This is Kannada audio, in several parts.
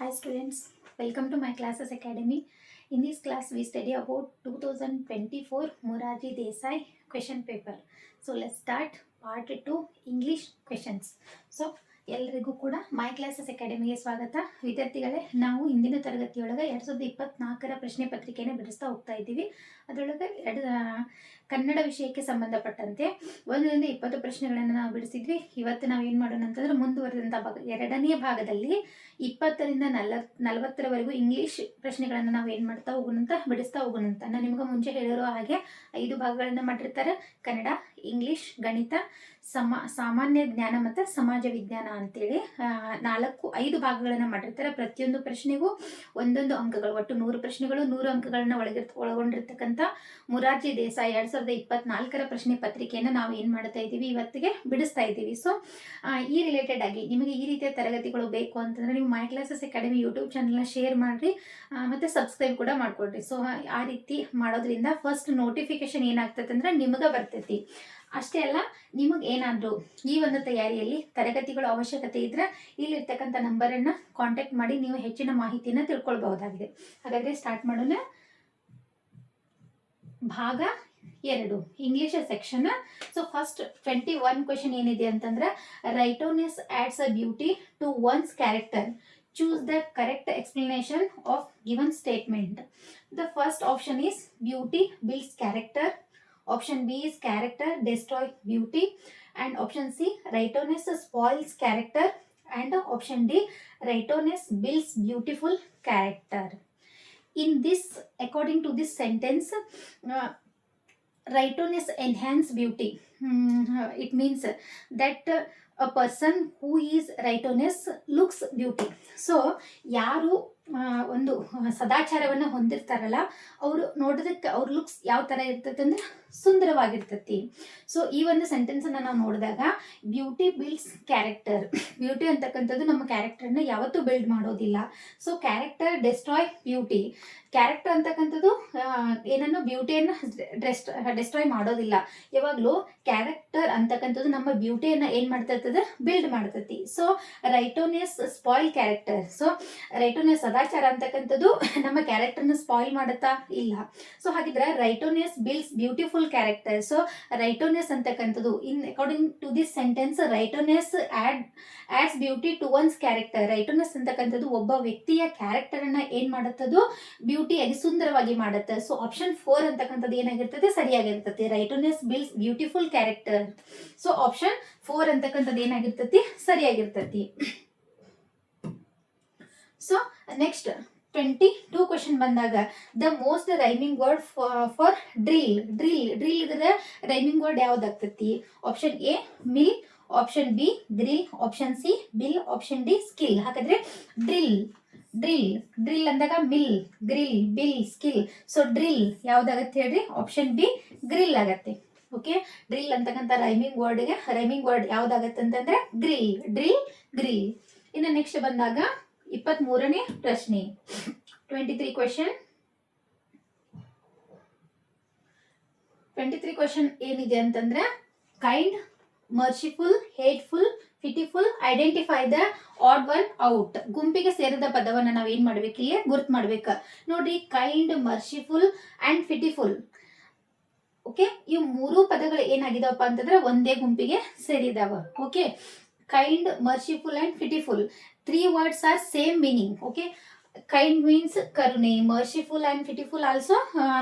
Hi students, welcome to my classes academy. In this class we study about 2024 Moraji Desai question paper. So let's start part 2 English questions. So ಎಲ್ಲರಿಗೂ ಕೂಡ ಮೈ ಕ್ಲಾಸಸ್ ಅಕಾಡೆಮಿಗೆ ಸ್ವಾಗತ ವಿದ್ಯಾರ್ಥಿಗಳೇ ನಾವು ಇಂದಿನ ತರಗತಿಯೊಳಗೆ ಎರಡು ಸಾವಿರದ ಇಪ್ಪತ್ನಾಲ್ಕರ ಪ್ರಶ್ನೆ ಪತ್ರಿಕೆಯನ್ನು ಬಿಡಿಸ್ತಾ ಹೋಗ್ತಾ ಇದ್ದೀವಿ ಅದರೊಳಗೆ ಎರಡು ಕನ್ನಡ ವಿಷಯಕ್ಕೆ ಸಂಬಂಧಪಟ್ಟಂತೆ ಒಂದರಿಂದ ಇಪ್ಪತ್ತು ಪ್ರಶ್ನೆಗಳನ್ನು ನಾವು ಬಿಡಿಸಿದ್ವಿ. ಇವತ್ತು ನಾವು ಏನು ಮಾಡೋಣ ಅಂತಂದ್ರೆ ಮುಂದುವರೆದಂಥ ಭಾಗ ಎರಡನೇ ಭಾಗದಲ್ಲಿ ಇಪ್ಪತ್ತರಿಂದ ನಲ ನಲವತ್ತರವರೆಗೂ ಇಂಗ್ಲೀಷ್ ಪ್ರಶ್ನೆಗಳನ್ನು ನಾವು ಏನು ಮಾಡ್ತಾ ಹೋಗೋಣಂತ ಬಿಡಿಸ್ತಾ ಹೋಗೋಣಂತ ನಾನು ನಿಮ್ಗೆ ಮುಂಚೆ ಹೇಳಿರೋ ಹಾಗೆ ಐದು ಭಾಗಗಳನ್ನು ಮಾಡಿರ್ತಾರೆ. ಕನ್ನಡ, ಇಂಗ್ಲೀಷ್, ಗಣಿತ, ಸಮ, ಸಾಮಾನ್ಯ ಜ್ಞಾನ ಮತ್ತು ಸಮಾಜ ವಿಜ್ಞಾನ ಅಂತೇಳಿ ನಾಲ್ಕು, ಐದು ಭಾಗಗಳನ್ನು ಮಾಡಿರ್ತಾರೆ. ಪ್ರತಿಯೊಂದು ಪ್ರಶ್ನೆಗೂ ಒಂದೊಂದು ಅಂಕಗಳು, ಒಟ್ಟು ನೂರು ಪ್ರಶ್ನೆಗಳು, ನೂರು ಅಂಕಗಳನ್ನ ಒಳಗಿರ್, ಒಳಗೊಂಡಿರ್ತಕ್ಕಂಥ ಮುರಾರ್ಜಿ ದೇಸಾಯಿ ಎರಡು ಸಾವಿರದ ಇಪ್ಪತ್ನಾಲ್ಕರ ಪ್ರಶ್ನೆ ಪತ್ರಿಕೆಯನ್ನು ನಾವು ಏನು ಮಾಡ್ತಾ ಇದ್ದೀವಿ? ಇವತ್ತಿಗೆ ಬಿಡಿಸ್ತಾ ಇದ್ದೀವಿ. ಸೊ ಈ ರಿಲೇಟೆಡ್ ಆಗಿ ನಿಮಗೆ ಈ ರೀತಿಯ ತರಗತಿಗಳು ಬೇಕು ಅಂತಂದ್ರೆ ನೀವು ಮೈ ಕ್ಲಾಸಸ್ ಅಕಾಡೆಮಿ ಯೂಟ್ಯೂಬ್ ಚಾನಲ್ನ ಶೇರ್ ಮಾಡಿರಿ ಮತ್ತು ಸಬ್ಸ್ಕ್ರೈಬ್ ಕೂಡ ಮಾಡ್ಕೊಡ್ರಿ. ಸೊ ಆ ರೀತಿ ಮಾಡೋದ್ರಿಂದ ಫಸ್ಟ್ ನೋಟಿಫಿಕೇಶನ್ ಏನಾಗ್ತದೆ ಅಂದ್ರೆ ನಿಮಗೆ ಬರ್ತೈತಿ. ಅಷ್ಟೇ ಅಲ್ಲ, ನಿಮಗೆ ಏನಾದರೂ ಈ ಒಂದು ತಯಾರಿಯಲ್ಲಿ ತರಗತಿಗಳ ಅವಶ್ಯಕತೆ ಇದ್ದರೆ ಇಲ್ಲಿರ್ತಕ್ಕಂಥ ನಂಬರನ್ನು ಕಾಂಟ್ಯಾಕ್ಟ್ ಮಾಡಿ ನೀವು ಹೆಚ್ಚಿನ ಮಾಹಿತಿಯನ್ನು ತಿಳ್ಕೊಳ್ಬಹುದಾಗಿದೆ. ಹಾಗಾದರೆ ಸ್ಟಾರ್ಟ್ ಮಾಡೋಣ. ಭಾಗ ಎರಡು English section so first twenty one question ಏನಿದೆ ಅಂತಂದ್ರೆ righteousness adds a beauty to one's character choose the correct explanation of given statement the first option is beauty builds character option B is character destroy beauty. And option c, rightness spoils character. And option d, rightness builds beautiful character. in this according to this sentence uh, rightness enhance beauty. Mm, it means that uh, a person who is rightness looks beauty. So yaru ಒಂದು ಸದಾಚಾರವನ್ನು ಹೊಂದಿರ್ತಾರಲ್ಲ, ಅವರು ನೋಡೋದಕ್ಕೆ ಅವ್ರ ಲುಕ್ಸ್ ಯಾವ ಥರ ಇರ್ತೈತೆ ಅಂದ್ರೆ ಸುಂದರವಾಗಿರ್ತತಿ. ಸೊ ಈ ಒಂದು ಸೆಂಟೆನ್ಸನ್ನು ನಾವು ನೋಡಿದಾಗ ಬ್ಯೂಟಿ ಬಿಲ್ಡ್ಸ್ ಕ್ಯಾರೆಕ್ಟರ್ ಬ್ಯೂಟಿ ಅಂತಕ್ಕಂಥದ್ದು ನಮ್ಮ ಕ್ಯಾರೆಕ್ಟರ್ನ ಯಾವತ್ತೂ ಬಿಲ್ಡ್ ಮಾಡೋದಿಲ್ಲ. So character destroy beauty character ಅಂತಕ್ಕಂಥದ್ದು ಏನನ್ನು ಬ್ಯೂಟಿಯನ್ನು ಡೆಸ್ಟ್ ಡೆಸ್ಟ್ರಾಯ್ ಮಾಡೋದಿಲ್ಲ. ಯಾವಾಗಲೂ ಕ್ಯಾರೆಕ್ಟರ್ ಅಂತಕ್ಕಂಥದ್ದು ನಮ್ಮ ಬ್ಯೂಟಿಯನ್ನು ಏನು ಮಾಡ್ತಿರ್ತದೆ ಬಿಲ್ಡ್ ಮಾಡ್ತತಿ. So righteous spoil character so righteousness ಸದಾಚಾರ ಅಂತಕ್ಕಂಥದ್ದು ನಮ್ಮ ಕ್ಯಾರೆಕ್ಟರ್ನ ಸ್ಪಾಯಿಲ್ ಮಾಡುತ್ತಾ ಇಲ್ಲ. ಸೊ ಹಾಗಿದ್ರೆ righteous builds beautiful character so righteous ಅಂತಕ್ಕಂಥದ್ದು in according to this sentence righteous add adds beauty to one's character righteous ಅಂತಕ್ಕಂಥದ್ದು ಒಬ್ಬ ವ್ಯಕ್ತಿಯ ಕ್ಯಾರೆಕ್ಟರನ್ನ ಏನು ಬ್ಯೂಟಿ ಬ್ಯೂಟಿಯಾಗಿ ಸುಂದರವಾಗಿ ಮಾಡುತ್ತೆ. ಸೊ ಆಪ್ಷನ್ ಫೋರ್ ಅಂತಕ್ಕಂಥದ್ದು ಏನಾಗಿರ್ತದೆ? ಸರಿಯಾಗಿರ್ತದೆ. Righteous builds beautiful character so option four ಅಂತಕ್ಕಂಥದ್ದು ಏನಾಗಿರ್ತತಿ ಸರಿಯಾಗಿರ್ತತಿ so next twenty two question ಬಂದಾಗ the most rhyming word for drill drill drill ಇದ್ರೆ rhyming word ಯಾವ್ದಾಗ್ತತಿ? Option A mill option B grill option C bill option D skill ಹಾಗಾದ್ರೆ ಡ್ರಿಲ್ ಡ್ರಿಲ್ ಡ್ರಿಲ್ ಅಂದಾಗ mill grill bill skill so drill ಯಾವ್ದಾಗತ್ತೆ ಹೇಳ್ರಿ? ಆಪ್ಷನ್ ಬಿ ಗ್ರಿಲ್ ಆಗತ್ತೆ. ಓಕೆ ಡ್ರಿಲ್ ಅಂತಕ್ಕಂಥ ರೈಮಿಂಗ್ ವರ್ಡ್ಗೆ ರೈಮಿಂಗ್ ವರ್ಡ್ ಯಾವ್ದಾಗತ್ತೆ ಅಂತಂದ್ರೆ ಗ್ರಿಲ್ ಡ್ರಿಲ್ ಗ್ರಿಲ್ ಇನ್ನು ನೆಕ್ಸ್ಟ್ ಬಂದಾಗ ಇಪ್ಪತ್ತ್ ಮೂರನೇ ಪ್ರಶ್ನೆ. Twenty three question twenty three question ಏನಿದೆ ಅಂತಂದ್ರೆ kind merciful hateful pitiful identify the odd one out ಗುಂಪಿಗೆ ಸೇರಿದ ಪದವನ್ನ ನಾವು ಏನ್ ಮಾಡ್ಬೇಕು ಇಲ್ಲಿ? ಗುರ್ತ್ ಮಾಡ್ಬೇಕ. ನೋಡ್ರಿ kind merciful and pitiful okay ಈ ಮೂರು ಪದಗಳು ಏನಾಗಿದಾವಪ್ಪ ಅಂತಂದ್ರೆ ಒಂದೇ ಗುಂಪಿಗೆ ಸೇರಿದಾವ. Okay kind merciful and pitiful three words are same meaning okay kind means ಕರುಣೆ merciful and pitiful also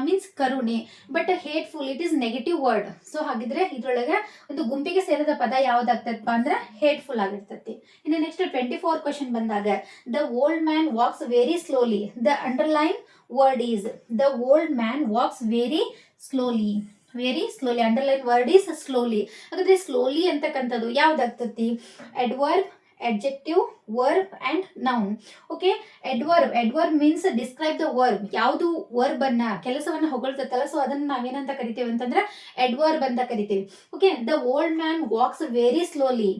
means ಕರುಣೆ but hateful it is negative word so ಹಾಗಿದ್ರೆ ಇದ್ರೊಳಗೆ ಒಂದು ಗುಂಪಿಗೆ ಸೇರಿದ ಪದ ಯಾವ್ದಾಗ್ತದಪ್ಪ ಅಂದ್ರೆ ಹೇಟ್ಫುಲ್ ಆಗಿರ್ತೈತಿ. ಇನ್ನು ನೆಕ್ಸ್ಟ್ ಟ್ವೆಂಟಿ ಫೋರ್ ಕ್ವಶನ್ ಬಂದಾಗ the old man walks very slowly the underline word is the old man walks very slowly very slowly underline word is slowly ಹಾಗಾದ್ರೆ ಸ್ಲೋಲಿ ಅಂತಕ್ಕಂಥದ್ದು ಯಾವ್ದಾಗ್ತತಿ? Adverb adjective verb and noun okay adverb adverb means describe the verb ಯಾವುದು ವರ್ಬ್ ಅನ್ನ ಕೆಲಸವನ್ನ ಹೊಗಳ್ತತ್ತಲ್ಲ ಸೊ ಅದನ್ನ ನಾವೇನಂತ ಕರಿತೀವಿ ಅಂತಂದ್ರೆ ಎಡ್ವರ್ಬ್ ಅಂತ ಕರಿತೀವಿ. Okay the old man walks very slowly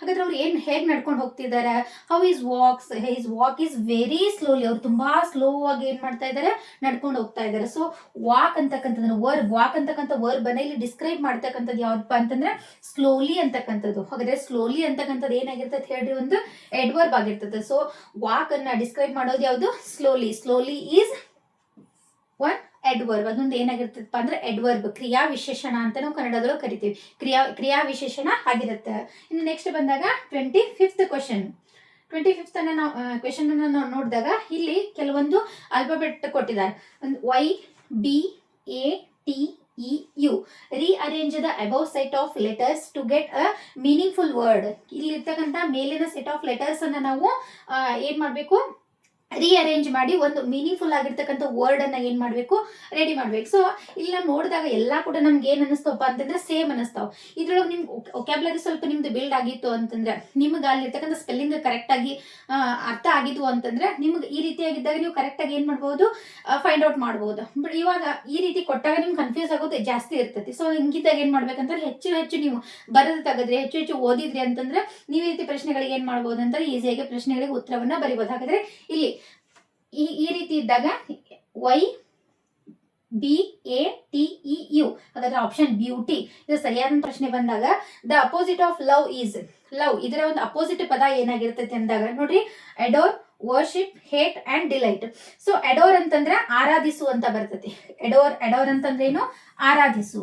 ಹಾಗಾದ್ರೆ ಅವ್ರು ಏನು ಹೇಗೆ ನಡ್ಕೊಂಡು ಹೋಗ್ತಿದ್ದಾರೆ? How is walks is walk is very slowly ಅವ್ರು ತುಂಬಾ ಸ್ಲೋ ಆಗಿ ಏನು ಮಾಡ್ತಾ ಇದ್ದಾರೆ? ನಡ್ಕೊಂಡು ಹೋಗ್ತಾ ಇದ್ದಾರೆ. ಸೊ ವಾಕ್ ಅಂತಕ್ಕಂಥದ್ದು ವರ್ಬ್ ವಾಕ್ ಅಂತಕ್ಕಂಥ ವರ್ಬ್ ಅನ್ನ ಇಲ್ಲಿ ಡಿಸ್ಕ್ರೈಬ್ ಮಾಡ್ತಕ್ಕಂಥದ್ದು ಯಾವ್ದಪ್ಪ ಅಂತಂದ್ರೆ ಸ್ಲೋಲಿ ಅಂತಕ್ಕಂಥದ್ದು. ಹಾಗಾದ್ರೆ ಸ್ಲೋಲಿ ಅಂತಕ್ಕಂಥದ್ದು ಏನಾಗಿರ್ತದೆ ಹೇಳ್ರಿ? ಒಂದು ಎಡ್ವರ್ಬ್ ಆಗಿರ್ತದೆ ಸೊ ವಾಕ್ ಅನ್ನ ಡಿಸ್ಕ್ರೈಬ್ ಮಾಡೋದು ಯಾವುದು? Slowly slowly is one adverb ಅದೊಂದು ಏನಾಗಿರ್ತದಪ್ಪ ಅಂದ್ರೆ ಎಡ್ವರ್ಬ್ ಕ್ರಿಯಾ ವಿಶೇಷಣ ಅಂತ ನಾವು ಕನ್ನಡದೊಳಗೆ ಕರಿತೀವಿ. ಕ್ರಿಯಾ ಕ್ರಿಯಾ ವಿಶೇಷಣ ಆಗಿರುತ್ತೆ. ಇನ್ನು ನೆಕ್ಸ್ಟ್ ಬಂದಾಗ twenty fifth question twenty fifth ಅನ್ನ ನಾವು ಕ್ವೆಶನ್ ಅನ್ನ ನಾವು ನೋಡಿದಾಗ ಇಲ್ಲಿ ಕೆಲವೊಂದು ಅಲ್ಫಾಬೆಟ್ ಕೊಟ್ಟಿದ್ದಾರೆ. ಒಂದು Y B A T E U rearrange the above set of letters to get a meaningful word ಇಲ್ಲಿರ್ತಕ್ಕಂಥ ಮೇಲಿನ ಸೆಟ್ ಆಫ್ ಲೆಟರ್ಸ್ ಅನ್ನ ನಾವು ಏನ್ ಮಾಡಬೇಕು? ರೀಅರೇಂಜ್ ಮಾಡಿ ಒಂದು ಮೀನಿಂಗ್ಫುಲ್ ಆಗಿರ್ತಕ್ಕಂಥ ವರ್ಡ್ ಅನ್ನ ಏನ್ ಮಾಡಬೇಕು? ರೆಡಿ ಮಾಡ್ಬೇಕು. ಸೊ ಇಲ್ಲಿ ನಾವು ನೋಡಿದಾಗ ಎಲ್ಲಾ ಕೂಡ ನಮ್ಗೆ ಏನ್ ಅನಿಸ್ತವಪ್ಪ ಅಂತಂದ್ರೆ ಸೇಮ್ ಅನಿಸ್ತಾವ. ಇದ್ರೊಳಗೆ ನಿಮ್ ಒಕ್ಯಾಬ್ಲರಿ ಸ್ವಲ್ಪ ನಿಮ್ದು ಬಿಲ್ಡ್ ಆಗಿತ್ತು ಅಂತಂದ್ರೆ, ನಿಮ್ಗೆ ಅಲ್ಲಿರ್ತಕ್ಕಂಥ ಸ್ಪೆಲ್ಲಿಂಗ್ ಕರೆಕ್ಟ್ ಆಗಿ ಅರ್ಥ ಆಗಿದ್ವು ಅಂತಂದ್ರೆ, ನಿಮ್ಗೆ ಈ ರೀತಿಯಾಗಿದ್ದಾಗ ನೀವು ಕರೆಕ್ಟ್ ಆಗಿ ಏನ್ ಮಾಡ್ಬೋದು? ಫೈಂಡ್ ಔಟ್ ಮಾಡ್ಬೋದು. ಬಟ್ ಇವಾಗ ಈ ರೀತಿ ಕೊಟ್ಟಾಗ ನಿಮ್ಗೆ ಕನ್ಫ್ಯೂಸ್ ಆಗೋದು ಜಾಸ್ತಿ ಇರ್ತೈತಿ. ಸೊ ಹಿಂಗಿದ್ದಾಗ ಏನ್ ಮಾಡ್ಬೇಕಂದ್ರೆ ಹೆಚ್ಚು ಹೆಚ್ಚು ನೀವು ಬರೆದು ತೆಗೆದ್ರಿ, ಹೆಚ್ಚು ಹೆಚ್ಚು ಓದಿದ್ರಿ ಅಂತಂದ್ರೆ, ನೀವು ಈ ರೀತಿ ಪ್ರಶ್ನೆಗಳಿಗೆ ಏನ್ ಮಾಡ್ಬೋದು ಅಂತಂದ್ರೆ ಈಸಿಯಾಗಿ ಪ್ರಶ್ನೆಗಳಿಗೆ ಉತ್ತರವನ್ನ ಬರಿಬೋದು. ಹಾಗಾದ್ರೆ ಇಲ್ಲಿ ಈ ಈ ರೀತಿ ಇದ್ದಾಗ Y, B, A, T, E, U, ಹಾಗಾದ್ರೆ ಆಪ್ಷನ್ ಬ್ಯೂಟಿ ಇದು ಸರಿಯಾದ ಪ್ರಶ್ನೆ ಬಂದಾಗ the opposite of love is love ಇದರ ಒಂದು ಅಪೋಸಿಟ್ ಪದ ಏನಾಗಿರ್ತೈತೆ ಅಂದಾಗ, ನೋಡ್ರಿ adore worship hate and delight so adore ಅಂತಂದ್ರೆ ಆರಾಧಿಸು ಅಂತ ಬರ್ತೈತಿ. ಎಡೋರ್ ಎಡೋರ್ ಅಂತಂದ್ರೆ ಏನು? ಆರಾಧಿಸು.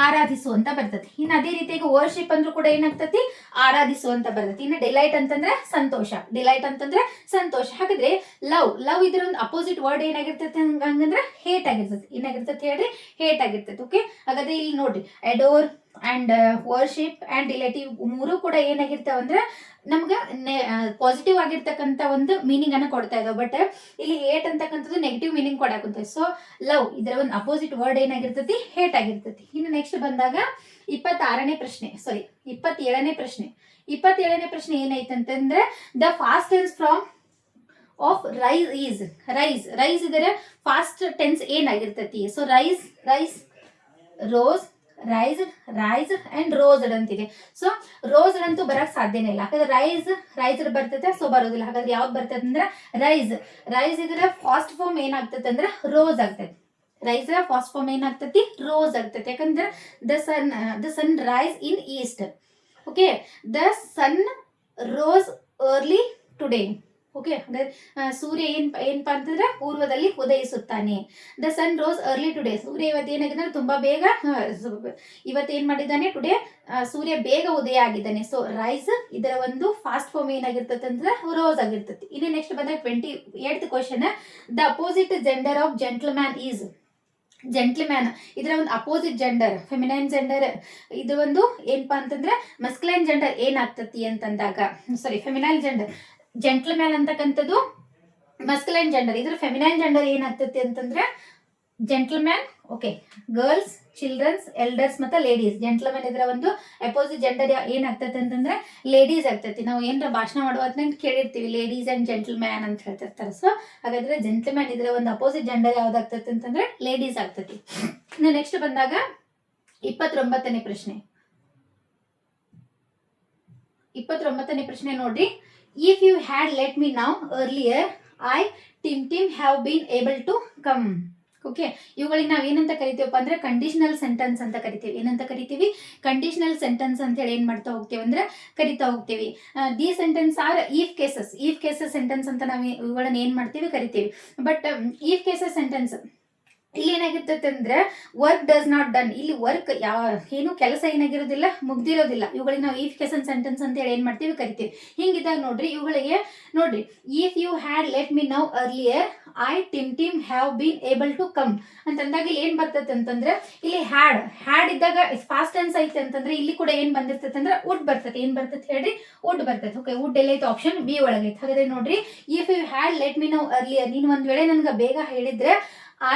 ಆರಾಧಿಸು ಅಂತ ಬರ್ತೈತಿ ಇನ್ನು ಅದೇ ರೀತಿಯಾಗಿ ವರ್ಷಿಪ್ ಅಂದ್ರೂ ಕೂಡ ಏನಾಗ್ತತಿ ಆರಾಧಿಸು ಅಂತ ಬರ್ತೈತಿ ಇನ್ನು ಡಿಲೈಟ್ ಅಂತಂದ್ರೆ ಸಂತೋಷ. ಡಿಲೈಟ್ ಅಂತಂದ್ರೆ ಸಂತೋಷ. ಹಾಗಾದ್ರೆ ಲವ್ ಲವ್ ಇದರ ಒಂದು ಅಪೋಸಿಟ್ ವರ್ಡ್ ಏನಾಗಿರ್ತೈತಿ ಹಂಗ- ಹಂಗಂದ್ರೆ ಹೇಟ್ ಆಗಿರ್ತೈತಿ ಏನಾಗಿರ್ತೈತಿ ಹೇಳ್ರಿ? ಹೇಟ್ ಆಗಿರ್ತೈತಿ ಓಕೆ ಹಾಗಾದ್ರೆ ಇಲ್ಲಿ ನೋಡ್ರಿ. Adore and worship and relative ಮೂರು ಕೂಡ ಏನಾಗಿರ್ತಾವ ಅಂದ್ರೆ ನಮ್ಗೆ ಪಾಸಿಟಿವ್ ಆಗಿರ್ತಕ್ಕಂಥ ಒಂದು ಮೀನಿಂಗ್ ಅನ್ನು ಕೊಡ್ತಾ ಇದಾವೆ. ಬಟ್ ಇಲ್ಲಿ ಏಟ್ ಅಂತಕ್ಕಂಥದ್ದು ನೆಗೆಟಿವ್ ಮೀನಿಂಗ್ ಕೊಡಾಕುಂತ ಸೊ ಲವ್ ಇದರ ಒಂದು ಅಪೋಸಿಟ್ ವರ್ಡ್ ಏನಾಗಿರ್ತೈತಿ? ಹೇಟ್ ಆಗಿರ್ತೈತಿ. ಇನ್ನು ನೆಕ್ಸ್ಟ್ ಬಂದಾಗ ಇಪ್ಪತ್ತಾರನೇ ಪ್ರಶ್ನೆ ಸಾರಿ ಇಪ್ಪತ್ತೇಳನೇ ಪ್ರಶ್ನೆ. ಇಪ್ಪತ್ತೇಳನೇ ಪ್ರಶ್ನೆ ಏನೈತಂತಂದ್ರೆ the past tense from of rise is rise rise ಇದರ past tense ಏನಾಗಿರ್ತೈತಿ? So rise rise rose rise rise and rosed ಅಂತಿದೆ ಸೊ ರೋಸ್ಡ್ ಅಂತೂ ಬರಕ್ ಸಾಧ್ಯನೇ ಇಲ್ಲ. ಯಾಕಂದ್ರೆ ರೈಸ್ ರೈಸ್ ಬರ್ತೈತೆ ಸೊ ಬರೋದಿಲ್ಲ. ಹಾಗಾದ್ರೆ ಯಾವ್ದು ಬರ್ತೈತೆ ಅಂದ್ರೆ ರೈಸ್ ರೈಸ್ ಇದ್ರೆ ಫಾಸ್ಟ್ ಫಾರ್ಮ್ ಏನಾಗ್ತೈತೆ ಅಂದ್ರೆ ರೋಸ್ ಆಗ್ತೈತೆ. ರೈಸ್ ಫಾಸ್ಟ್ ಫಾರ್ಮ್ ಏನಾಗ್ತೈತಿ? ರೋಸ್ ಆಗ್ತೈತಿ. ಯಾಕಂದ್ರೆ the sun the sun rise in east okay the sun rose early today okay ಸೂರ್ಯ ಏನ್ ಏನಪ್ಪಾ ಅಂತಂದ್ರೆ ಪೂರ್ವದಲ್ಲಿ ಉದಯಿಸುತ್ತಾನೆ. The sun rose early today ಸೂರ್ಯ ಇವತ್ತು ಏನಾಗಿದೆ ತುಂಬಾ ಬೇಗ ಇವತ್ತು ಏನ್ ಮಾಡಿದ್ದಾನೆ ಟುಡೇ ಸೂರ್ಯ ಬೇಗ ಉದಯ ಆಗಿದ್ದಾನೆ. ಸೊ ರೈಸ್ ಇದರ ಒಂದು ಫಾಸ್ಟ್ ಫಾರ್ಮ್ ಏನಾಗಿರ್ತದೆ ಅಂದ್ರೆ ರೋಸ್ ಆಗಿರ್ತೈತಿ ಇನ್ನು ನೆಕ್ಸ್ಟ್ ಬಂದಾಗ twenty eight question the opposite gender of gentleman is gentleman ಇದರ ಒಂದು ಅಪೋಸಿಟ್ ಜೆಂಡರ್ ಫೆಮಿನೈನ್ ಜೆಂಡರ್ ಇದು ಒಂದು ಏನಪ್ಪಾ ಅಂತಂದ್ರೆ ಮಸ್ಕ್ಲೈನ್ ಜೆಂಡರ್ ಏನಾಗ್ತತಿ ಅಂತಂದಾಗ ಸಾರಿ ಫೆಮಿನೈನ್ ಜೆಂಡರ್ ಜೆಂಟ್ಲ್ಮ್ಯಾನ್ ಅಂತಕ್ಕಂಥದ್ದು ಮಸ್ಕ್ಲೈನ್ ಜೆಂಡರ್ ಇದ್ರ ಫೆಮಿನೈನ್ ಜೆಂಡರ್ ಏನಾಗ್ತತಿ ಅಂತಂದ್ರೆ gentleman okay girls childrens elders ಮತ್ತೆ ಲೇಡೀಸ್ ಜೆಂಟ್ಲ್ಮ್ಯಾನ್ ಇದ್ರ ಒಂದು ಅಪೋಸಿಟ್ ಜೆಂಡರ್ ಏನಾಗ್ತೈತೆ ಅಂತಂದ್ರೆ ಲೇಡೀಸ್ ಆಗ್ತೈತಿ. ನಾವು ಏನರ ಭಾಷಣ ಮಾಡುವಾಗ ಕೇಳಿರ್ತೀವಿ ಲೇಡೀಸ್ ಅಂಡ್ ಜೆಂಟ್ಲ್ಮ್ಯಾನ್ ಅಂತ ಹೇಳ್ತಿರ್ತಾರೆ. ಸೊ ಹಾಗಾದ್ರೆ ಜೆಂಟ್ಲ್ಮ್ಯಾನ್ ಇದರ ಒಂದು ಅಪೋಸಿಟ್ ಜೆಂಡರ್ ಯಾವ್ದಾಗ್ತೈತೆ ಅಂತಂದ್ರೆ ಲೇಡೀಸ್ ಆಗ್ತೈತಿ. ಇನ್ನು ನೆಕ್ಸ್ಟ್ ಬಂದಾಗ ಇಪ್ಪತ್ತೊಂಬತ್ತನೇ ಪ್ರಶ್ನೆ. ಇಪ್ಪತ್ತೊಂಬತ್ತನೇ ಪ್ರಶ್ನೆ ನೋಡ್ರಿ. If you had let me now earlier, I Tim Tim have been able to come okay ಇವುಗಳಿಗೆ ನಾವು ಏನಂತ ಕರಿತೀವಪ್ಪ ಅಂದ್ರೆ ಕಂಡೀಷನಲ್ ಸೆಂಟೆನ್ಸ್ ಅಂತ ಕರಿತೀವಿ. ಏನಂತ ಕರಿತೀವಿ? ಕಂಡೀಷನಲ್ ಸೆಂಟೆನ್ಸ್ ಅಂತ ಹೇಳಿ ಏನ್ ಮಾಡ್ತಾ ಹೋಗ್ತೀವಿ ಅಂದ್ರೆ ಕರಿತಾ ಹೋಗ್ತೀವಿ. The sentence are if cases if cases sentence ಅಂತ ನಾವು ಇವುಗಳನ್ನ ಏನ್ ಮಾಡ್ತೀವಿ? ಕರಿತೀವಿ. ಬಟ್ ಈಫ್ ಕೇಸಸ್ ಸೆಂಟೆನ್ಸ್ ಇಲ್ಲಿ ಏನಾಗಿರ್ತೈತೆ ಅಂದ್ರೆ ವರ್ಕ್ ಡಸ್ ನಾಟ್ ಡನ್ ಇಲ್ಲಿ ವರ್ಕ್ ಯಾವ ಏನು ಕೆಲಸ ಏನಾಗಿರೋದಿಲ್ಲ, ಮುಗ್ದಿರೋದಿಲ್ಲ. ಇವುಗಳಿಗೆ ನಾವು ಈಫ್ ಕೆಸನ್ ಸೆಂಟೆನ್ಸ್ ಅಂತ ಹೇಳಿ ಏನ್ ಮಾಡ್ತೀವಿ, ಕರಿತೀವಿ. ಹಿಂಗಿದ್ದಾಗ ನೋಡ್ರಿ, ಇವುಗಳಿಗೆ ನೋಡ್ರಿ if you had let me now earlier I Tim Tim have been able to come ಅಂತಂದಾಗ ಇಲ್ಲಿ ಏನ್ ಬರ್ತೈತೆ ಅಂತಂದ್ರೆ ಇಲ್ಲಿ ಹ್ಯಾಡ್ ಹ್ಯಾಡ್ ಇದ್ದಾಗ ಫಾಸ್ಟ್ ಟೆನ್ಸ್ ಐತೆ ಅಂತಂದ್ರೆ ಇಲ್ಲಿ ಕೂಡ ಏನ್ ಬಂದಿರ್ತೈತೆ ಅಂದ್ರೆ ವುಡ್ ಬರ್ತೈತೆ. ಏನ್ ಬರ್ತೈತೆ ಹೇಳ್ರಿ? ವುಡ್ ಬರ್ತೈತೆ. ಓಕೆ ವುಡ್ ಎಲ್ಲೈತೆ ಆಪ್ಷನ್ ಬಿ ಒಳಗೈತೆ. ಹಾಗಾದ್ರೆ ನೋಡ್ರಿ if you had let me now earlier ನೀನು ಒಂದ್ ವೇಳೆ ನನ್ಗೆ ಬೇಗ ಹೇಳಿದ್ರೆ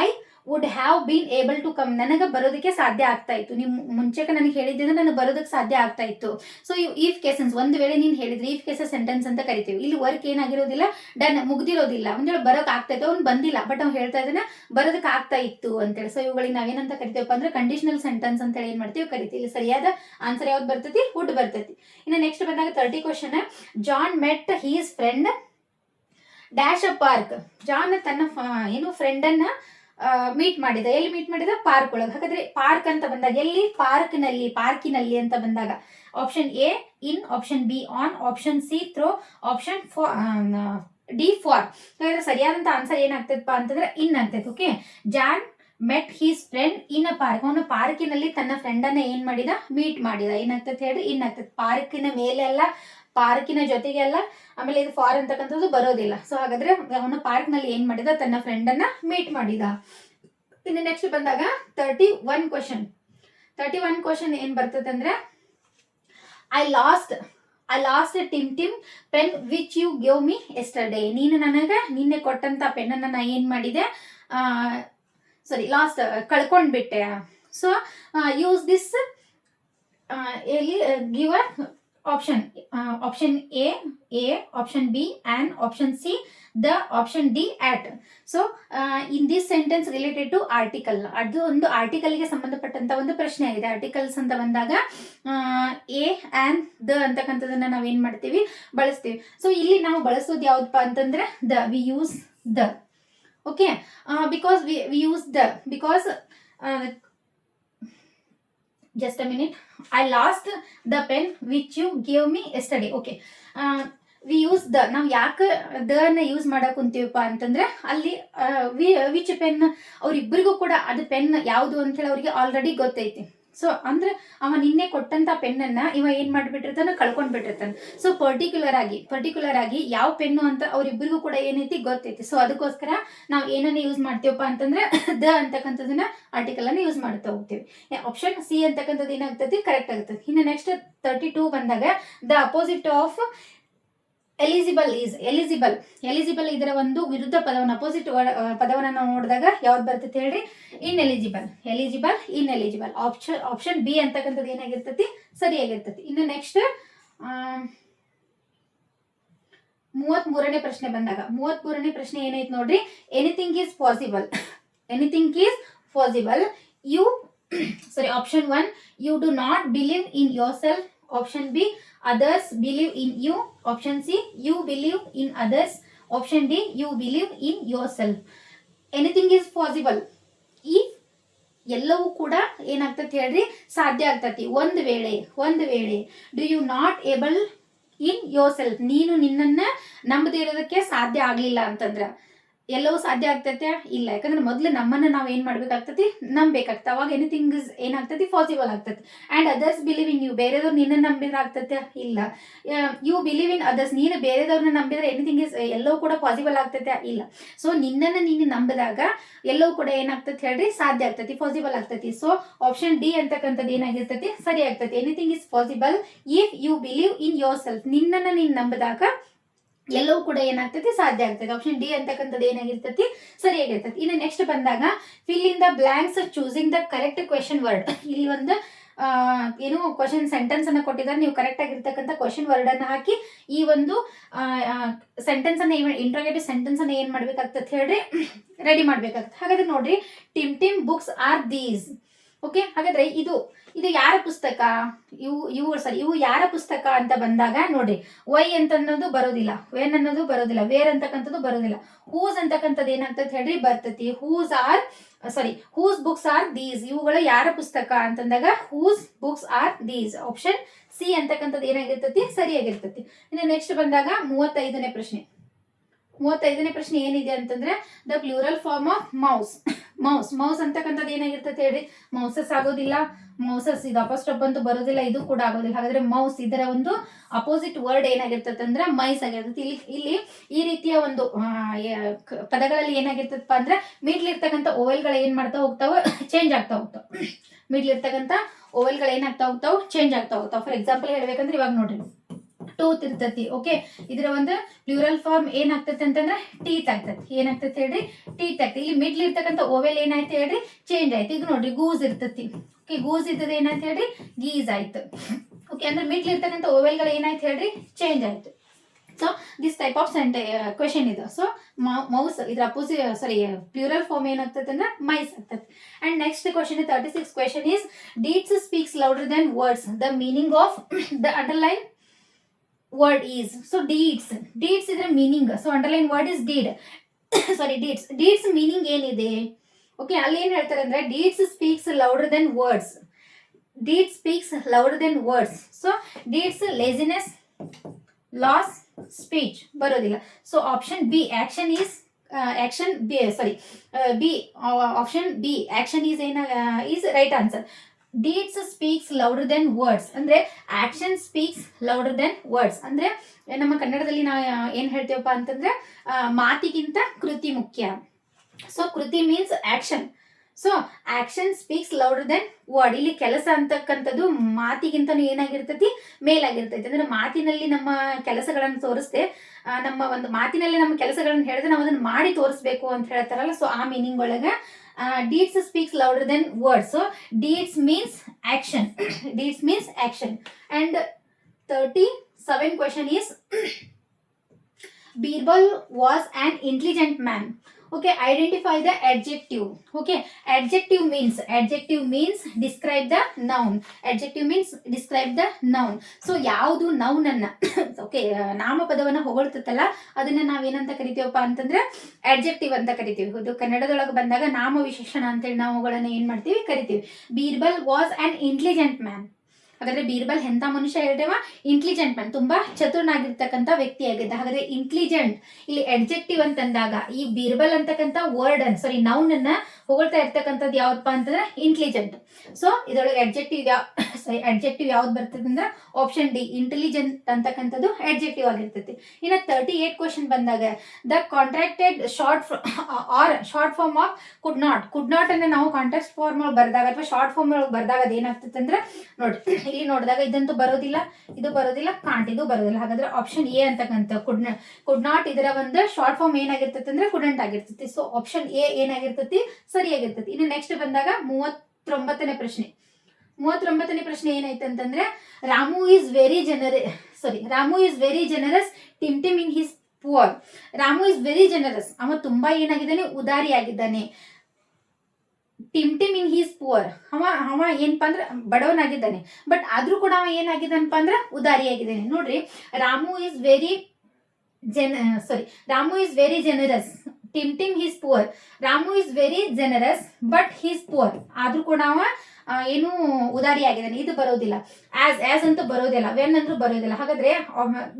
I would have been able to come ನನಗೆ ಬರೋದಕ್ಕೆ ಸಾಧ್ಯ ಆಗ್ತಾ ಇತ್ತು. ನಿಮ್ ಮುಂಚೆಗೆ ನನಗೆ ಹೇಳಿದ್ದಿಂದ ನನಗೆ ಬರೋದಕ್ಕೆ ಸಾಧ್ಯ ಆಗ್ತಾ ಇತ್ತು. ಸೊ ಇಫ್ ಕೇಸನ್ಸ್ ಒಂದು ವೇಳೆ ನೀನು ಹೇಳಿದ್ರೆ ಇಫ್ ಕೇಸಸ್ ಸೆಂಟೆನ್ಸ್ ಅಂತ ಕರಿತೀವಿ. ಇಲ್ಲಿ ವರ್ಕ್ ಏನಾಗಿರೋದಿಲ್ಲ ಡನ್ ಮುಗ್ದಿರೋದಿಲ್ಲ. ಒಂದು ವೇಳೆ ಬರೋಕ್ ಆಗ್ತಾ ಇತ್ತು, ಅವ್ನು ಬಂದಿಲ್ಲ. ಬಟ್ ಅವ್ನು ಹೇಳ್ತಾ ಇದ್ದಾನೆ, ಬರೋದಕ್ಕೆ ಆಗ್ತಾ ಇತ್ತು ಅಂತೇಳಿ. ಸೊ ಇವುಗಳಿಗೆ ನಾವೇನಂತ ಕರಿತೀವಪ್ಪ ಅಂದ್ರೆ ಕಂಡೀಷನಲ್ ಸೆಂಟೆನ್ಸ್ ಅಂತ ಹೇಳಿ ಏನ್ ಮಾಡ್ತೀವಿ, ಕರಿತೀವಿ. ಇಲ್ಲಿ ಸರಿಯಾದ ಆನ್ಸರ್ ಯಾವ್ದು ಬರ್ತೈತಿ? ವುಡ್ ಬರ್ತೈತಿ. ಇನ್ನು ನೆಕ್ಸ್ಟ್ ಬಂದಾಗ thirty question John met his friend dash a park John ತನ್ನ ಏನು ಫ್ರೆಂಡನ್ನ ಮೀಟ್ ಮಾಡಿದ. ಎಲ್ಲಿ ಮೀಟ್ ಮಾಡಿದ? ಪಾರ್ಕ್ ಒಳಗೆ. ಹಾಗಾದ್ರೆ ಪಾರ್ಕ್ ಅಂತ ಬಂದಾಗ ಎಲ್ಲಿ? ಪಾರ್ಕ್ನಲ್ಲಿ ಪಾರ್ಕಿನಲ್ಲಿ ಅಂತ ಬಂದಾಗ option A in option B on option C through option D for ಹಾಗಾದ್ರೆ ಸರಿಯಾದಂತ ಆನ್ಸರ್ ಏನಾಗ್ತದಪ್ಪ ಅಂತಂದ್ರೆ ಇನ್ ಆಗ್ತೈತೆ okay John met his friend in a park ಅವನು ಪಾರ್ಕಿನಲ್ಲಿ ತನ್ನ ಫ್ರೆಂಡನ್ನ ಏನ್ ಮಾಡಿದ? ಮೀಟ್ ಮಾಡಿದ. ಏನಾಗ್ತದೆ ಹೇಳಿ ಇನ್ ಆಗ್ತದೆ ಪಾರ್ಕಿನ ಮೇಲೆಲ್ಲ ಪಾರ್ಕಿನ ಜೊತೆಗೆಲ್ಲ ಆಮೇಲೆ ಇದು ಫಾರ್ ಅಂತಕ್ಕಂಥದ್ದು ಬರೋದಿಲ್ಲ. ಸೊ ಹಾಗಾದ್ರೆ ಅವನು ಪಾರ್ಕ್ನಲ್ಲಿ ಏನ್ ಮಾಡಿದ? ತನ್ನ ಫ್ರೆಂಡ್ ಅನ್ನ ಮೀಟ್ ಮಾಡಿದ. ಇನ್ನು ನೆಕ್ಸ್ಟ್ ಬಂದಾಗ thirty one question thirty one question ಏನ್ ಬರ್ತದೆ ಅಂದ್ರೆ ಐ ಲಾಸ್ಟ್ ಐ ಲಾಸ್ಟ್ ಟಿಮ್ Tim pen which you give me yesterday ನೀನು ನನಗೆ, ನಿನ್ನೆ ಕೊಟ್ಟಂತ ಪೆನ್ನನ್ನು ನಾ ಏನು ಮಾಡಿದೆ? ಸಾರಿ ಲಾಸ್ಟ್ ಕಳ್ಕೊಂಡ್ಬಿಟ್ಟೆ. ಸೊ ಯೂಸ್ ದಿಸ್ ಎಲ್ಲಿ option option A A option B and option C the option D at so in this sentence related to article ಅದು ಒಂದು ಆರ್ಟಿಕಲ್ಗೆ ಸಂಬಂಧಪಟ್ಟಂತ ಒಂದು ಪ್ರಶ್ನೆ ಆಗಿದೆ. ಆರ್ಟಿಕಲ್ಸ್ ಅಂತ ಬಂದಾಗ ಎ ಆ್ಯಂಡ್ ದ ಅಂತಕ್ಕಂಥದ್ದನ್ನ ನಾವೇನು ಮಾಡ್ತೀವಿ? ಬಳಸ್ತೀವಿ. ಸೊ ಇಲ್ಲಿ ನಾವು ಬಳಸೋದು ಯಾವುದಪ್ಪ ಅಂತಂದ್ರೆ the we use the okay because we we use the because just a minute I lost the pen which you give me yesterday okay we use the ನಾವು ಯಾಕೆ ದ ನ ಯೂಸ್ ಮಾಡಕ್ ಕುಂತೀವಪ್ಪ ಅಂತಂದ್ರೆ ಅಲ್ಲಿ ವಿಚ್ ಪೆನ್ ಅವ್ರಿಬ್ಬರಿಗೂ ಕೂಡ ಅದು ಪೆನ್ ಯಾವುದು ಅಂತ ಹೇಳಿ ಅವ್ರಿಗೆ ಆಲ್ರೆಡಿ ಗೊತ್ತೈತಿ. ಸೊ ಅಂದ್ರೆ ಅವ ನಿನ್ನೆ ಕೊಟ್ಟಂತ ಪೆನ್ನನ್ನ ಇವ ಏನ್ ಮಾಡ್ಬಿಟ್ಟಿರ್ತಾನ ಕಳ್ಕೊಂಡ್ ಬಿಟ್ಟಿರ್ತಾನೆ. ಸೊ ಪರ್ಟಿಕ್ಯುಲರ್ ಆಗಿ ಪರ್ಟಿಕ್ಯುಲರ್ ಆಗಿ ಯಾವ ಪೆನ್ನು ಅಂತ ಅವ್ರಿಬ್ಬರಿಗೂ ಕೂಡ ಏನೈತಿ ಗೊತ್ತೈತಿ. ಸೊ ಅದಕ್ಕೋಸ್ಕರ ನಾವು ಏನನ್ನ ಯೂಸ್ ಮಾಡ್ತೀವಪ್ಪ ಅಂತಂದ್ರೆ ದ ಅಂತಕ್ಕಂಥದನ್ನ ಆರ್ಟಿಕಲ್ ಅನ್ನ ಯೂಸ್ ಮಾಡ್ತಾ ಹೋಗ್ತೀವಿ. ಆಪ್ಷನ್ ಸಿ ಅಂತಕ್ಕಂಥದ್ದು ಏನಾಗ್ತೈತಿ? ಕರೆಕ್ಟ್ ಆಗುತ್ತೆ. ಇನ್ನು ನೆಕ್ಸ್ಟ್ ತರ್ಟಿ ಟೂ ಬಂದಾಗ the opposite of eligible is eligible eligible ಇದರ ಒಂದು ವಿರುದ್ಧ ಪದವನ್ನು ಅಪೋಸಿಟ್ ಪದವನ್ನು ನಾವು ನೋಡಿದಾಗ ಯಾವ್ದು ಬರ್ತೈತೆ ಹೇಳ್ರಿ? Ineligible eligible ineligible option option B ಅಂತಕ್ಕಂಥದ್ದು ಏನಾಗಿರ್ತೈತಿ? ಸರಿಯಾಗಿರ್ತೈತಿ. ಇನ್ನು ನೆಕ್ಸ್ಟ್ ಮೂವತ್ತ್ ಮೂರನೇ ಪ್ರಶ್ನೆ ಬಂದಾಗ ಮೂವತ್ತ್ ಮೂರನೇ ಪ್ರಶ್ನೆ ಏನೈತೆ ನೋಡ್ರಿ? Anything is possible anything is possible you sorry option one you do not believe in yourself option B others believe in you option C you believe in others option D you believe in yourself anything is possible ಈ ಎಲ್ಲವೂ ಕೂಡ ಏನಾಗ್ತತಿ ಹೇಳ್ರಿ? ಸಾಧ್ಯ ಆಗ್ತತಿ. ಒಂದು ವೇಳೆ ಒಂದು ವೇಳೆ do you not able in yourself ನೀನು ನಿನ್ನನ್ನು ನಂಬದಿರೋದಕ್ಕೆ ಸಾಧ್ಯ ಆಗಲಿಲ್ಲ ಅಂತಂದ್ರೆ. ಎಲ್ಲವೂ ಸಾಧ್ಯ ಆಗ್ತೈತೆ? ಇಲ್ಲ, ಯಾಕಂದ್ರೆ ಮೊದಲು ನಮ್ಮನ್ನ ನಾವು ಏನ್ ಮಾಡ್ಬೇಕಾಗ್ತತಿ? ನಂಬೇಕಾಗ್ತದೆ ಅವಾಗ ಎನಿಥಿಂಗ್ ಇಸ್ ಏನಾಗ್ತತಿ? ಪಾಸಿಬಲ್ ಆಗ್ತತಿ. And others believe in you ಬೇರೆದವ್ರು ನಿನ್ನ ನಂಬಿದ್ರೆ ಆಗ್ತತೆ? ಇಲ್ಲ. ಯು ಬಿಲೀವ್ ಇನ್ ಅದರ್ಸ್ ನೀನು ಬೇರೆದವ್ರನ್ನ ನಂಬಿದ್ರೆ ಎನಿಥಿಂಗ್ ಇಸ್ ಎಲ್ಲವೂ ಕೂಡ ಪಾಸಿಬಲ್ ಆಗ್ತೈತೆ? ಇಲ್ಲ. ಸೊ ನಿನ್ನನ್ನು ನೀನು ನಂಬಿದಾಗ ಎಲ್ಲವೂ ಕೂಡ ಏನಾಗ್ತೈತಿ ಹೇಳ್ರಿ? ಸಾಧ್ಯ ಆಗ್ತತಿ. ಪಾಸಿಬಲ್ ಆಗ್ತತಿ. ಸೊ ಆಪ್ಷನ್ ಡಿ ಅಂತಕ್ಕಂಥದ್ದು ಏನಾಗಿರ್ತೈತಿ? ಸರಿ ಆಗ್ತತಿ. Anything is possible if you believe in yourself ನಿನ್ನನ್ನು ನೀನು ನಂಬಿದಾಗ ಎಲ್ಲವೂ ಕೂಡ ಏನಾಗ್ತೈತಿ? ಸಾಧ್ಯ ಆಗ್ತೈತಿ. ಆಪ್ಷನ್ ಡಿ ಅಂತಕ್ಕಂಥದ್ದು ಏನಾಗಿರ್ತೈತಿ? ಸರಿಯಾಗಿರ್ತೈತಿ. ಇನ್ನು ನೆಕ್ಸ್ಟ್ ಬಂದಾಗ fill in the blanks choosing the correct question word ಇಲ್ಲಿ ಒಂದು ಏನು ಕ್ವಶನ್ ಸೆಂಟೆನ್ಸ್ ಅನ್ನ ಕೊಟ್ಟಿದ್ದಾರೆ. ನೀವು ಕರೆಕ್ಟ್ ಆಗಿರ್ತಕ್ಕಂಥ ಕ್ವಶನ್ ವರ್ಡ್ ಅನ್ನ ಹಾಕಿ, ಈ ಒಂದು ಸೆಂಟೆನ್ಸ್ ಅನ್ನ ಇಂಟ್ರೋಗೇಟಿವ್ ಸೆಂಟೆನ್ಸ್ ಅನ್ನ ಏನ್ ಮಾಡ್ಬೇಕಾಗ್ತದೆ ಹೇಳ್ರಿ? ರೆಡಿ ಮಾಡ್ಬೇಕಾಗ್ತದೆ ಹಾಗಾದ್ರೆ ನೋಡ್ರಿ ಟಿಮ್ ಟಿಮ್ ಬುಕ್ಸ್ ಆರ್ ದೀಸ್ ಓಕೆ? ಹಾಗಾದ್ರೆ ಇದು ಇದು ಯಾರ ಪುಸ್ತಕ? ಇವು ಇವು ಸರಿ ಇವು ಯಾರ ಪುಸ್ತಕ ಅಂತ ಬಂದಾಗ ನೋಡ್ರಿ, ವೈ ಅಂತ ಅನ್ನೋದು ಬರೋದಿಲ್ಲ, ವೆನ್ ಅನ್ನೋದು ಬರೋದಿಲ್ಲ, ವೇರ್ ಅಂತಕ್ಕಂಥದ್ದು ಬರೋದಿಲ್ಲ. ಹೂಸ್ ಅಂತಕ್ಕಂಥದ್ದು ಏನಾಗ್ತದೆ ಹೇಳ್ರಿ? ಬರ್ತತಿ. Whose are sorry whose books are these. ಇವುಗಳು ಯಾರ ಪುಸ್ತಕ ಅಂತಂದಾಗ whose books are these. Option C ಅಂತಕ್ಕಂಥದ್ದು ಏನಾಗಿರ್ತತಿ? ಸರಿಯಾಗಿರ್ತತಿ. ಇನ್ನು ನೆಕ್ಸ್ಟ್ ಬಂದಾಗ ಮೂವತ್ತೈದನೇ ಪ್ರಶ್ನೆ. ಮೂವತ್ತೈದನೇ ಪ್ರಶ್ನೆ ಏನಿದೆ ಅಂತಂದ್ರೆ, the plural form of mouse. Mouse mouse ಅಂತಕ್ಕಂಥದ್ದು ಏನಾಗಿರ್ತದೆ ಹೇಳಿ? ಮೌಸಸ್ ಆಗೋದಿಲ್ಲ. ಮೌಸಸ್ ಇದು ಅಪಸ್ಟಪ್ ಅಂತೂ ಬರೋದಿಲ್ಲ, ಇದು ಕೂಡ ಆಗೋದಿಲ್ಲ. ಹಾಗಾದ್ರೆ ಮೌಸ್ ಇದರ ಒಂದು ಅಪೋಸಿಟ್ ವರ್ಡ್ ಏನಾಗಿರ್ತದೆ ಅಂದ್ರೆ ಮೈಸ್ ಆಗಿರ್ತದೆ ಇಲ್ಲಿ ಇಲ್ಲಿ ಈ ರೀತಿಯ ಒಂದು ಪದಗಳಲ್ಲಿ ಏನಾಗಿರ್ತದಪ್ಪ ಅಂದ್ರೆ ಮಿಡ್ಲ್ ಇರ್ತಕ್ಕಂಥ ಓವೆಲ್ಗಳು ಏನ್ ಮಾಡ್ತಾ ಹೋಗ್ತಾವ? ಚೇಂಜ್ ಆಗ್ತಾ ಹೋಗ್ತಾವ. ಮಿಡ್ಲ್ ಇರ್ತಕ್ಕಂಥ ಓವೆಲ್ಗಳು ಏನಾಗ್ತಾ ಹೋಗ್ತಾವ? ಚೇಂಜ್ ಆಗ್ತಾ ಹೋಗ್ತಾವ. ಫಾರ್ ಎಕ್ಸಾಂಪಲ್ ಹೇಳ್ಬೇಕಂದ್ರೆ ಇವಾಗ ನೋಡ್ರಿ ಟೂತ್ ಇರ್ತತಿ ಓಕೆ ಇದರ ಒಂದು ಪ್ಲೂರಲ್ ಫಾರ್ಮ್ ಏನಾಗ್ತತಿ ಅಂತಂದ್ರೆ ಟೀತ್ ಆಗ್ತೈತಿ ಏನಾಗ್ತತಿ ಹೇಳ್ರಿ? ಟೀತ್ ಆಗ್ತತಿ ಇಲ್ಲಿ ಮಿಡ್ಲ್ ಇರ್ತಕ್ಕಂಥ ಓವೆಲ್ ಏನಾಯ್ತು ಹೇಳ್ರಿ? ಚೇಂಜ್ ಆಯ್ತು. ಈಗ ನೋಡ್ರಿ ಗೂಸ್ ಇರ್ತತಿ. ಓಕೆ ಗೂಸ್ ಇದ್ದದ ಏನಾಯ್ತು ಹೇಳ್ರಿ? ಗೀಸ್ ಆಯ್ತು. ಓಕೆ ಅಂದ್ರೆ ಮಿಡ್ಲ್ ಇರ್ತಕ್ಕಂಥ ಓವೆಲ್ಗಳು ಏನಾಯ್ತು ಹೇಳ್ರಿ? ಚೇಂಜ್ ಆಯ್ತು. So this type of sentence question ಇದು. ಸೊ ಮೌಸ್ ಇದ್ರ ಅಪೋಸಿ ಸಾರಿ ಪ್ಯೂರಲ್ ಫಾರ್ಮ್ ಏನಾಗ್ತದೆ ಅಂದ್ರೆ ಮೈಸ್ ಆಗ್ತದೆ and next question thirty six question is deeds speaks louder than words the meaning of the underline word is so deeds deeds ಇದ್ರೆ meaning so underline word is deed sorry deeds deeds meaning ಏನಿದೆ? ಓಕೆ ಅಲ್ಲಿ ಏನು ಹೇಳ್ತಾರೆ ಅಂದರೆ deeds speaks louder than words deed speaks louder than words so deeds laziness loss speech ಬರೋದಿಲ್ಲ. So option B action is action B sorry B option B action is ಏನ is right answer deeds speaks louder than words ಅಂದ್ರೆ action speaks louder than words ಅಂದ್ರೆ ನಮ್ಮ ಕನ್ನಡದಲ್ಲಿ ನಾವು ಏನ್ ಹೇಳ್ತೇವಪ್ಪ ಅಂತಂದ್ರೆ ಮಾತಿಗಿಂತ ಕೃತಿ ಮುಖ್ಯ. ಸೊ ಕೃತಿ means action so action speaks louder than word ಇಲ್ಲಿ ಕೆಲಸ ಅಂತಕ್ಕಂಥದ್ದು ಮಾತಿಗಿಂತನೂ ಏನಾಗಿರ್ತೈತಿ? ಮೇಲಾಗಿರ್ತೈತಿ. ಅಂದ್ರೆ ಮಾತಿನಲ್ಲಿ ನಮ್ಮ ಕೆಲಸಗಳನ್ನು ತೋರಿಸ್ದೆ ನಮ್ಮ ಒಂದು ಮಾತಿನಲ್ಲಿ ನಮ್ಮ ಕೆಲಸಗಳನ್ನು ಹೇಳಿದ್ರೆ ನಾವು ಅದನ್ನು ಮಾಡಿ ತೋರಿಸ್ಬೇಕು ಅಂತ ಹೇಳ್ತಾರಲ್ಲ ಸೊ ಆ ಮೀನಿಂಗ್ ಒಳಗೆ Uh, deeds speaks louder than words. So deeds means action. Deeds means action. And 37 question is birbal was an intelligent man. Okay identify the adjective. Okay adjective means adjective means describe the noun adjective means describe the noun so ಯಾವುದು ನೌನ್ ಅನ್ನ ಓಕೆ ನಾಮಪದವನ್ನ ಹೊಗಳ್ತತ್ತಲ್ಲ, ಅದನ್ನ ನಾವೇನಂತ ಕರಿತೀವಪ್ಪ ಅಂತಂದ್ರೆ ಅಡ್ಜೆಕ್ಟಿವ್ ಅಂತ ಕರಿತೀವಿ. ಇದು ಕನ್ನಡದೊಳಗೆ ಬಂದಾಗ ನಾಮ ವಿಶೇಷಣ ಅಂತೇಳಿ ನಾವು ಅವುಗಳನ್ನ ಏನ್ ಮಾಡ್ತೀವಿ? ಕರಿತೀವಿ. Birbal was an intelligent man ಹಾಗಾದ್ರೆ ಬೀರ್ಬಲ್ ಎಂಥ ಮನುಷ್ಯ ಹೇಳಿದೆವ ಇಂಟೆಲಿಜೆಂಟ್ ಮ್ಯಾನ್ ತುಂಬಾ ಚತುರನಾಗಿರ್ತಕ್ಕಂಥ ವ್ಯಕ್ತಿಯಾಗಿದ್ದ. ಹಾಗಾದ್ರೆ ಇಂಟೆಲಿಜೆಂಟ್ ಇಲ್ಲಿ ಅಡ್ಜೆಕ್ಟಿವ್ ಅಂತಂದಾಗ, ಈ ಬೀರ್ಬಲ್ ಅಂತಕ್ಕಂಥ ವರ್ಡ್ ಅನ್ ಸಾರಿ ನೌನ್ ಅನ್ನ ಹೊಗಳ್ತಾ ಇರ್ತಕ್ಕಂಥದ್ದು ಯಾವ್ದಪ್ಪ ಅಂತಂದ್ರೆ ಇಂಟೆಲಿಜೆಂಟ್ ಸೊ ಇದರೊಳಗೆ ಅಡ್ಜೆಕ್ಟಿವ್ ಯಾವ ಸಾರಿ ಅಡ್ಜೆಕ್ಟಿವ್ ಯಾವ್ದು ಬರ್ತದೆ ಅಂದ್ರೆ ಆಪ್ಷನ್ ಡಿ ಇಂಟೆಲಿಜೆಂಟ್ ಅಂತಕ್ಕಂಥದ್ದು ಅಡ್ಜೆಕ್ಟಿವ್ ಆಗಿರ್ತೈತಿ. ಇನ್ನು ತರ್ಟಿ ಏಟ್ ಕ್ವಶನ್ ಬಂದಾಗ the contracted short or short form of could not could not ಅನ್ನ ನಾವು ಕಾಂಟ್ರಾಕ್ಟ್ ಫಾರ್ಮ್ ಒಳಗೆ ಬರ್ದಾಗ, ಅಥವಾ ಶಾರ್ಟ್ ಫಾರ್ಮ್ ಒಳಗೆ ಬರ್ದಾಗ ಅದೇನಾಗ್ತದೆ ಅಂದ್ರೆ, ನೋಡಿ ಇಲ್ಲಿ ನೋಡಿದಾಗ ಇದಂತೂ ಬರೋದಿಲ್ಲ, ಇದು ಬರೋದಿಲ್ಲ ಕಾಂಟ್ ಇದು ಬರೋದಿಲ್ಲ. ಹಾಗಾದ್ರೆ ಆಪ್ಷನ್ ಎ ಅಂತಕ್ಕಂಥ ಕುಡ್ ಕುಡ್ ನಾಟ್ ಇದರ ಒಂದು ಶಾರ್ಟ್ ಫಾರ್ಮ್ ಏನಾಗಿರ್ತೈತಿ ಅಂದ್ರೆ ಕುಡೆಂಟ್ ಆಗಿರ್ತೈತಿ. ಸೊ ಆಪ್ಷನ್ ಎ ಏನಾಗಿರ್ತೈತಿ? ಸರಿಯಾಗಿರ್ತೈತಿ. ಇನ್ನು ನೆಕ್ಸ್ಟ್ ಬಂದಾಗ ಮೂವತ್ತೊಂಬತ್ತನೇ ಪ್ರಶ್ನೆ. ಮೂವತ್ತೊಂಬತ್ತನೇ ಪ್ರಶ್ನೆ ಏನಾಯ್ತು ಅಂತಂದ್ರೆ, ರಾಮು ಈಸ್ ವೆರಿ ಜನರ sorry Ramu is very generous Tim Tim in his poor Ramu is very generous ಅವ ತುಂಬಾ ಏನಾಗಿದ್ದಾನೆ? ಉದಾರಿ ಆಗಿದ್ದಾನೆ ಟಿಮ್ ಟಿಮ್ ಇನ್ ಹೀಸ್ ಪುವರ್ ಅವ ಅವ ಏನಪ್ಪ ಅಂದ್ರೆ ಬಡವನಾಗಿದ್ದಾನೆ. ಬಟ್ ಆದ್ರೂ ಕೂಡ ಅವ ಏನಾಗಿದ್ದಾನಪ್ಪ ಅಂದ್ರೆ ಉದಾರಿಯಾಗಿದ್ದಾನೆ. ನೋಡ್ರಿ, ರಾಮು ಇಸ್ ವೆರಿ ಜನ sorry Ramu is very generous Tim Tim he's poor Ramu is very generous but he's poor ಆದ್ರೂ ಕೂಡ ಅವ ಏನು ಉದಾರಿ ಆಗಿದ್ದಾನೆ ಇದು ಬರೋದಿಲ್ಲ. ಆಸ್ ಆಸ್ ಅಂತೂ ಬರೋದಿಲ್ಲ. ವೆನ್ ಅಂದ್ರೂ ಬರೋದಿಲ್ಲ. ಹಾಗಾದ್ರೆ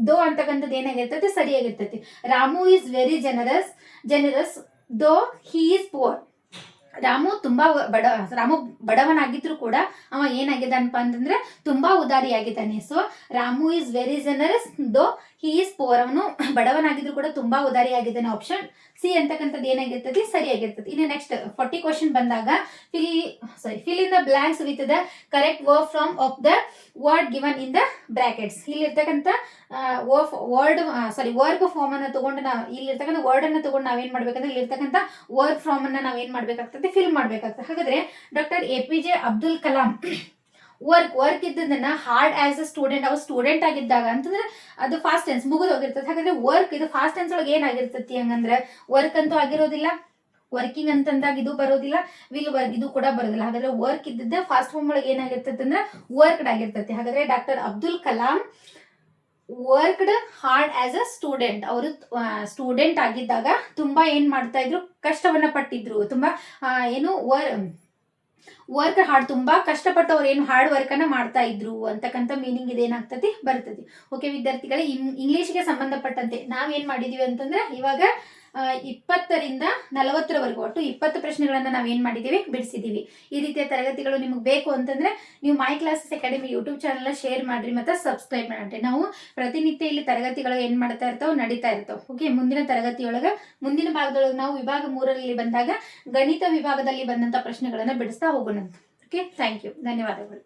ದೋ ಅಂತಕ್ಕಂಥದ್ದು ಏನಾಗಿರ್ತೈತಿ? ಸರಿಯಾಗಿರ್ತೈತಿ. Ramu is very generous generous though he is poor Ramu ತುಂಬಾ ಬಡ, ರಾಮು ಬಡವನಾಗಿದ್ರು ಕೂಡ ಅವ ಏನಾಗಿದ್ದಾನಪ್ಪ ಅಂತಂದ್ರೆ ತುಂಬಾ ಉದಾರಿಯಾಗಿದ್ದಾನೆ. So Ramu is very generous though he is four ಅವನು ಬಡವನಾಗಿದ್ರು ಕೂಡ ತುಂಬಾ ಉದಾರಿ ಆಗಿದ್ದಾನೆ ಆಪ್ಷನ್ ಸಿ ಅಂತಕ್ಕಂಥದ್ದು ಏನಾಗಿರ್ತದೆ? ಸರಿಯಾಗಿರ್ತದೆ. ಇನ್ನು ನೆಕ್ಸ್ಟ್ ಫಾರ್ಟಿ ಕ್ವಶನ್ ಬಂದಾಗ fill sorry fill in the blanks with the correct word from of the word given in the brackets ಇಲ್ಲಿರ್ತಕ್ಕಂಥ ವರ್ಡ್ ಸಾರಿ ವರ್ಕ್ ಫಾರ್ಮ್ ಅನ್ನ ತಗೊಂಡು ನಾವು, ಇಲ್ಲಿರ್ತಕ್ಕಂಥ ವರ್ಡ್ ಅನ್ನ ತಗೊಂಡು ನಾವೇನ್ ಮಾಡ್ಬೇಕಂದ್ರೆ, ಇಲ್ಲಿರ್ತಕ್ಕಂಥ ವರ್ಕ್ ಫಾರ್ಮ್ ಅನ್ನ ನಾವೇನ್ ಮಾಡ್ಬೇಕಾಗ್ತದೆ? ಫಿಲ್ ಮಾಡ್ಬೇಕಾಗ್ತದೆ. ಹಾಗಾದ್ರೆ doctor A P J Abdul Kalam work work ಇದ್ದದನ್ನ hard as a student ಅವ್ರು ಸ್ಟೂಡೆಂಟ್ ಆಗಿದ್ದಾಗ ಅಂತಂದ್ರೆ ಅದು ಫಾಸ್ಟ್ ಟೆನ್ಸ್ ಮುಗಿದು ಹೋಗಿರ್ತದೆ. ಹಾಗಾದ್ರೆ ವರ್ಕ್ ಇದು ಫಾಸ್ಟ್ ಟೆನ್ಸ್ ಒಳಗೆ ಏನಾಗಿರ್ತತಿ ಹಂಗಂದ್ರೆ ವರ್ಕ್ ಅಂತೂ ಆಗಿರೋದಿಲ್ಲ ವರ್ಕಿಂಗ್ ಅಂತಂದಾಗ ಇದು ಬರೋದಿಲ್ಲ ವಿಲ್ ವರ್ಕ್ ಇದು ಕೂಡ ಬರೋದಿಲ್ಲ. ಹಾಗಾದ್ರೆ ವರ್ಕ್ ಇದ್ದಿದ್ದೆ ಫಾಸ್ಟ್ ಫಾರ್ಮ್ ಒಳಗೆ ಏನಾಗಿರ್ತದಂದ್ರೆ ವರ್ಕ್ಡ್ ಆಗಿರ್ತತಿ. ಹಾಗಾದ್ರೆ doctor Abdul Kalam worked hard as a student ಅವರು ಸ್ಟೂಡೆಂಟ್ ಆಗಿದ್ದಾಗ ತುಂಬಾ ಏನ್ ಮಾಡ್ತಾ ಇದ್ರು? ಕಷ್ಟವನ್ನ ಪಟ್ಟಿದ್ರು. ತುಂಬಾ ಏನು ವರ್ ವರ್ಕ್ ಹಾರ್ಡ್ ತುಂಬಾ ಕಷ್ಟಪಟ್ಟು ಅವ್ರು ಏನು ಹಾರ್ಡ್ ವರ್ಕ್ ಅನ್ನ ಮಾಡ್ತಾ ಇದ್ರು ಅಂತಕ್ಕಂಥ ಮೀನಿಂಗ್ ಇದೇನಾಗ್ತತಿ ಬರ್ತದೆ. ಓಕೆ ವಿದ್ಯಾರ್ಥಿಗಳೇ ಇಂಗ್ಲಿಷ್ಗೆ ಸಂಬಂಧಪಟ್ಟಂತೆ ನಾವೇನು ಮಾಡಿದೀವಿ ಅಂತಂದ್ರೆ, ಇವಾಗ ಇಪ್ಪತ್ತರಿಂದ ನಲವತ್ತರವರೆಗೂ, ಒಟ್ಟು ಇಪ್ಪತ್ತು ನಾವು ಏನು ಮಾಡಿದೀವಿ? ಬಿಡಿಸಿದ್ದೀವಿ ಈ ರೀತಿಯ ತರಗತಿಗಳು ನಿಮಗೆ ಬೇಕು ಅಂತಂದ್ರೆ ನೀವು my classes academy YouTube channel share ಮಾಡ್ರಿ ಮತ್ತೆ ಸಬ್ಸ್ಕ್ರೈಬ್ ಮಾಡ್ರಿ. ನಾವು ಪ್ರತಿನಿತ್ಯ ಇಲ್ಲಿ ತರಗತಿಗಳು ಏನು ಮಾಡ್ತಾ ಇರ್ತಾವ ನಡೀತಾ ಇರ್ತಾವೆ ಓಕೆ ಮುಂದಿನ ತರಗತಿಯೊಳಗೆ, ಮುಂದಿನ ಭಾಗದೊಳಗೆ ನಾವು ವಿಭಾಗ ಮೂರರಲ್ಲಿ ಬಂದಾಗ ಗಣಿತ ವಿಭಾಗದಲ್ಲಿ ಬಂದಂತ ಪ್ರಶ್ನೆಗಳನ್ನು ಬಿಡಿಸ್ತಾ ಹೋಗೋಣ ಓಕೆ ಥ್ಯಾಂಕ್ ಯು ಧನ್ಯವಾದಗಳು.